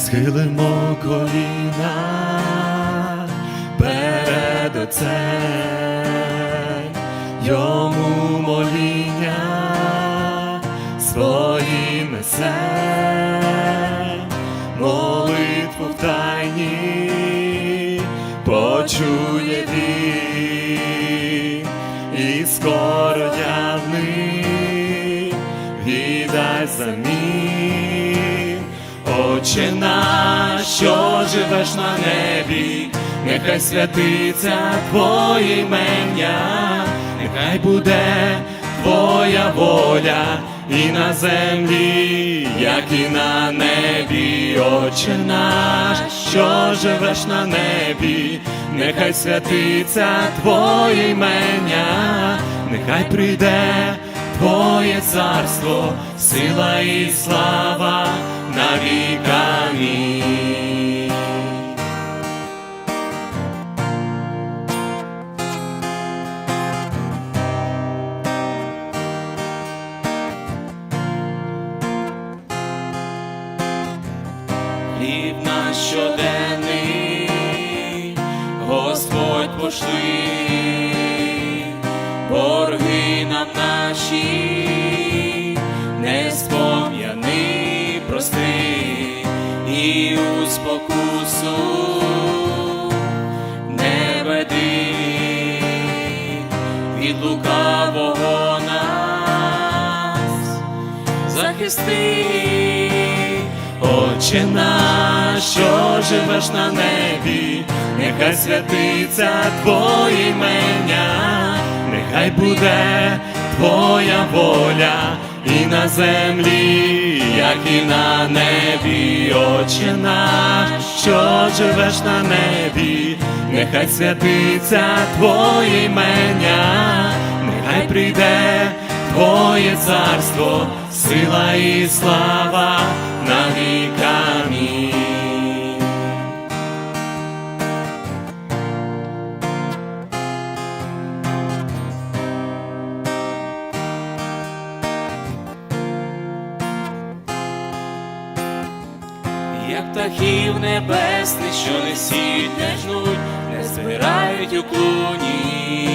схилимо коліна перед Отцем, йому моління свої несе, молитву в тайні почує він, і скоро явний віддасть замін. Отче наш, що живеш на небі, нехай святиться Твоє імення, нехай буде Твоя воля і на землі, як і на небі, Отче наш, що живеш на небі, нехай святиться Твоє імення, нехай прийде Твоє царство, сила і слава на віками. Хліб наш щоденний, Господь пошли, наші, не спом'яни, прости, і у спокусу не веди. Від лукавого нас захисти, Отче наш, що живеш на небі, нехай святиться Твоє імення, нехай буде Твоя воля і на землі, як і на небі, Отче наш, що живеш на небі, нехай святиться Твоє імення, нехай прийде Твоє царство, сила і слава Як птахів небесних, що не сіють, не жнуть, не збирають у клуні.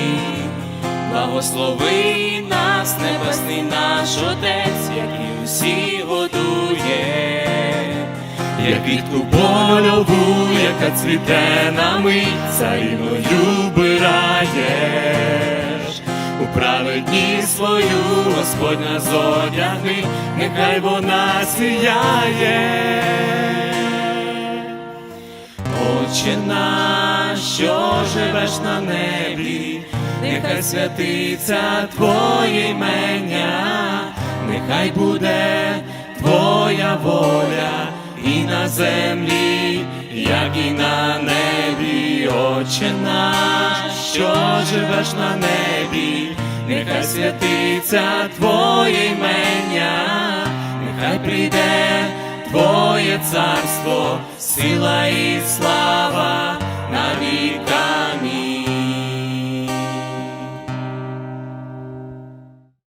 Благослови нас, небесний наш Отець, який усі годує, як квітку польову, яка цвіте на мить, царівною вбираєш, у праведні свою Господь нас нехай вона сіяє. Отче наш, що живеш на небі, нехай святиться Твоє імення, нехай буде Твоя воля і на землі, як і на небі, Отче наш, що живеш на небі, нехай святиться Твоє імення, царство, сила і слава